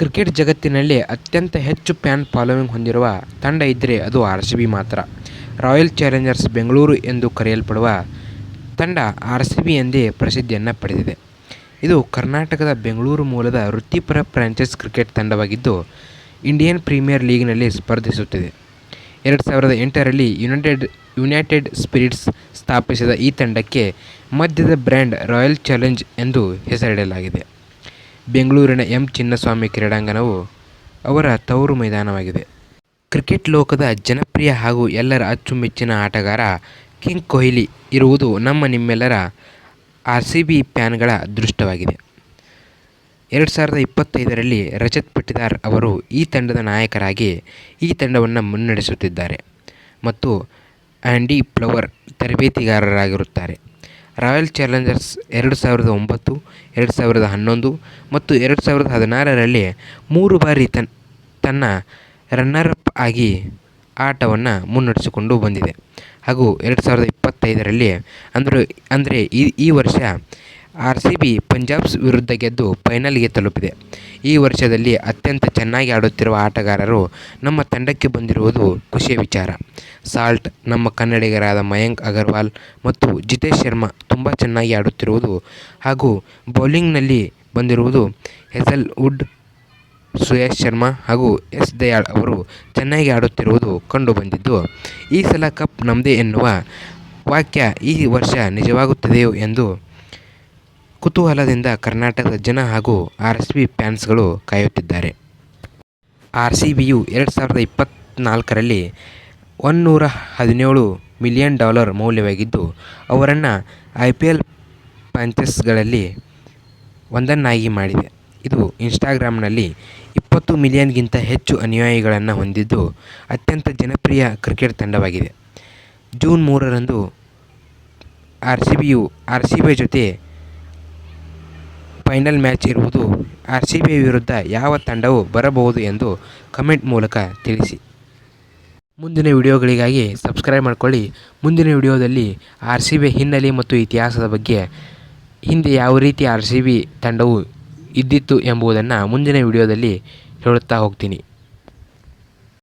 Cricket ಜಗತ್ತಿನಲ್ಲಿ ಅತ್ಯಂತ ಹೆಚ್ಚು ಫ್ಯಾನ್ ಫಾಲೋವಿಂಗ್ ಹೊಂದಿರುವ ತಂಡ ಇದ್ದರೆ ಅದು ಆರ್ ಸಿ ಬಿ ಮಾತ್ರ. ರಾಯಲ್ ಚಾಲೆಂಜರ್ಸ್ ಬೆಂಗಳೂರು ಎಂದು ಕರೆಯಲ್ಪಡುವ ತಂಡ ಆರ್ ಸಿ ಬಿ ಎಂದೇ ಪ್ರಸಿದ್ಧಿಯನ್ನು ಪಡೆದಿದೆ. ಇದು ಕರ್ನಾಟಕದ ಬೆಂಗಳೂರು ಮೂಲದ ವೃತ್ತಿಪರ ಫ್ರಾಂಚೈಸ್ ಕ್ರಿಕೆಟ್ ತಂಡವಾಗಿದ್ದು, ಇಂಡಿಯನ್ ಪ್ರೀಮಿಯರ್ ಲೀಗ್ನಲ್ಲಿ ಸ್ಪರ್ಧಿಸುತ್ತಿದೆ. ಎರಡು ಸಾವಿರದ ಎಂಟರಲ್ಲಿ ಯುನೈಟೆಡ್ ಸ್ಪಿರಿಟ್ಸ್ ಸ್ಥಾಪಿಸಿದ ಈ ತಂಡಕ್ಕೆ ಮಧ್ಯದ ಬ್ರ್ಯಾಂಡ್ ರಾಯಲ್ ಚಾಲೆಂಜ್ ಎಂದು ಹೆಸರಿಡಲಾಗಿದೆ. ಬೆಂಗಳೂರಿನ ಎಂ. ಚಿನ್ನಸ್ವಾಮಿ ಕ್ರೀಡಾಂಗಣವು ಅವರ ತವರು ಮೈದಾನವಾಗಿದೆ. ಕ್ರಿಕೆಟ್ ಲೋಕದ ಜನಪ್ರಿಯ ಹಾಗೂ ಎಲ್ಲರ ಅಚ್ಚುಮೆಚ್ಚಿನ ಆಟಗಾರ ಕಿಂಗ್ ಕೊಹ್ಲಿ ಇರುವುದು ನಮ್ಮ ನಿಮ್ಮೆಲ್ಲರ ಆರ್ ಸಿ ಬಿ ಫ್ಯಾನ್ಗಳ ಅದೃಷ್ಟವಾಗಿದೆ. ಎರಡು ಸಾವಿರದ ಇಪ್ಪತ್ತೈದರಲ್ಲಿ ರಜತ್ ಪಟ್ಟಿದಾರ್ ಅವರು ಈ ತಂಡದ ನಾಯಕರಾಗಿ ಈ ತಂಡವನ್ನು ಮುನ್ನಡೆಸುತ್ತಿದ್ದಾರೆ ಮತ್ತು ಆ್ಯಂಡಿ ಫ್ಲವರ್ ತರಬೇತುದಾರರಾಗಿರುತ್ತಾರೆ. ರಾಯಲ್ ಚಾಲೆಂಜರ್ಸ್ ಎರಡು ಸಾವಿರದ ಒಂಬತ್ತು, ಎರಡು ಸಾವಿರದ ಹನ್ನೊಂದು ಮತ್ತು ಎರಡು ಸಾವಿರದ ಹದಿನಾರರಲ್ಲಿ ಮೂರು ಬಾರಿ ತನ್ನ ರನ್ನರ್-ಅಪ್ ಆಗಿ ಆಟವನ್ನು ಮುನ್ನಡೆಸಿಕೊಂಡು ಬಂದಿದೆ. ಹಾಗೂ ಎರಡು ಸಾವಿರದ ಇಪ್ಪತ್ತೈದರಲ್ಲಿ ಅಂದರೆ ಈ ವರ್ಷ ಆರ್ಸಿಬಿ ಪಂಜಾಬ್ಸ್ ವಿರುದ್ಧ ಗೆದ್ದು ಫೈನಲ್ಗೆ ತಲುಪಿದೆ. ಈ ವರ್ಷದಲ್ಲಿ ಅತ್ಯಂತ ಚೆನ್ನಾಗಿ ಆಡುತ್ತಿರುವ ಆಟಗಾರರು ನಮ್ಮ ತಂಡಕ್ಕೆ ಬಂದಿರುವುದು ಖುಷಿಯ ವಿಚಾರ. ಸಾಲ್ಟ್, ನಮ್ಮ ಕನ್ನಡಿಗರಾದ ಮಯಾಂಕ್ ಅಗರ್ವಾಲ್ ಮತ್ತು ಜಿತೇಶ್ ಶರ್ಮಾ ತುಂಬ ಚೆನ್ನಾಗಿ ಆಡುತ್ತಿರುವುದು ಹಾಗೂ ಬೌಲಿಂಗ್ನಲ್ಲಿ ಬಂದಿರುವುದು ಹೆಸಲ್ವುಡ್ ಸುಯೇಶ್ ಶರ್ಮಾ ಹಾಗೂ ಎಸ್ ದಯಾಳ್ ಅವರು ಚೆನ್ನಾಗಿ ಆಡುತ್ತಿರುವುದು ಕಂಡು ಬಂದಿದ್ದು, ಈ ಸಲ ಕಪ್ ನಮ್ಮದೇ ಎನ್ನುವ ವಾಕ್ಯ ಈ ವರ್ಷ ನಿಜವಾಗುತ್ತದೆಯೋ ಎಂದು ಕುತೂಹಲದಿಂದ ಕರ್ನಾಟಕದ ಜನ ಹಾಗೂ ಆರ್ ಸಿ ಬಿ ಫ್ಯಾನ್ಸ್ಗಳು ಕಾಯುತ್ತಿದ್ದಾರೆ. ಆರ್ ಸಿ ಬಿಯು ಎರಡು ಸಾವಿರದ ಇಪ್ಪತ್ತ್ನಾಲ್ಕರಲ್ಲಿ ಒನ್ನೂರ ಹದಿನೇಳು ಮಿಲಿಯನ್ ಡಾಲರ್ ಮೌಲ್ಯವಾಗಿದ್ದು, ಅವರನ್ನು ಐ ಪಿ ಎಲ್ ಪ್ಯಾಂಚಸ್ಗಳಲ್ಲಿ ಒಂದನ್ನಾಗಿ ಮಾಡಿದೆ. ಇದು ಇನ್ಸ್ಟಾಗ್ರಾಮ್ನಲ್ಲಿ ಇಪ್ಪತ್ತು ಮಿಲಿಯನ್ಗಿಂತ ಹೆಚ್ಚು ಅನುಯಾಯಿಗಳನ್ನು ಹೊಂದಿದ್ದು, ಅತ್ಯಂತ ಜನಪ್ರಿಯ ಕ್ರಿಕೆಟ್ ತಂಡವಾಗಿದೆ. ಜೂನ್ ಮೂರರಂದು ಆರ್ ಸಿ ಬಿಯು ಆರ್ ಸಿ ಬಿ ಜೊತೆ ಫೈನಲ್ ಮ್ಯಾಚ್ ಇರುವುದು. ಆರ್ ಸಿ ಬಿ ವಿರುದ್ಧ ಯಾವ ತಂಡವು ಬರಬಹುದು ಎಂದು ಕಮೆಂಟ್ ಮೂಲಕ ತಿಳಿಸಿ. ಮುಂದಿನ ವಿಡಿಯೋಗಳಿಗಾಗಿ ಸಬ್ಸ್ಕ್ರೈಬ್ ಮಾಡಿಕೊಳ್ಳಿ. ಮುಂದಿನ ವಿಡಿಯೋದಲ್ಲಿ ಆರ್ ಸಿ ಬಿ ಹಿನ್ನೆಲೆ ಮತ್ತು ಇತಿಹಾಸದ ಬಗ್ಗೆ, ಹಿಂದೆ ಯಾವ ರೀತಿ ಆರ್ ಸಿ ಬಿ ತಂಡವು ಇದ್ದಿತ್ತು ಎಂಬುದನ್ನು ಮುಂದಿನ ವಿಡಿಯೋದಲ್ಲಿ ಹೇಳುತ್ತಾ ಹೋಗ್ತೀನಿ.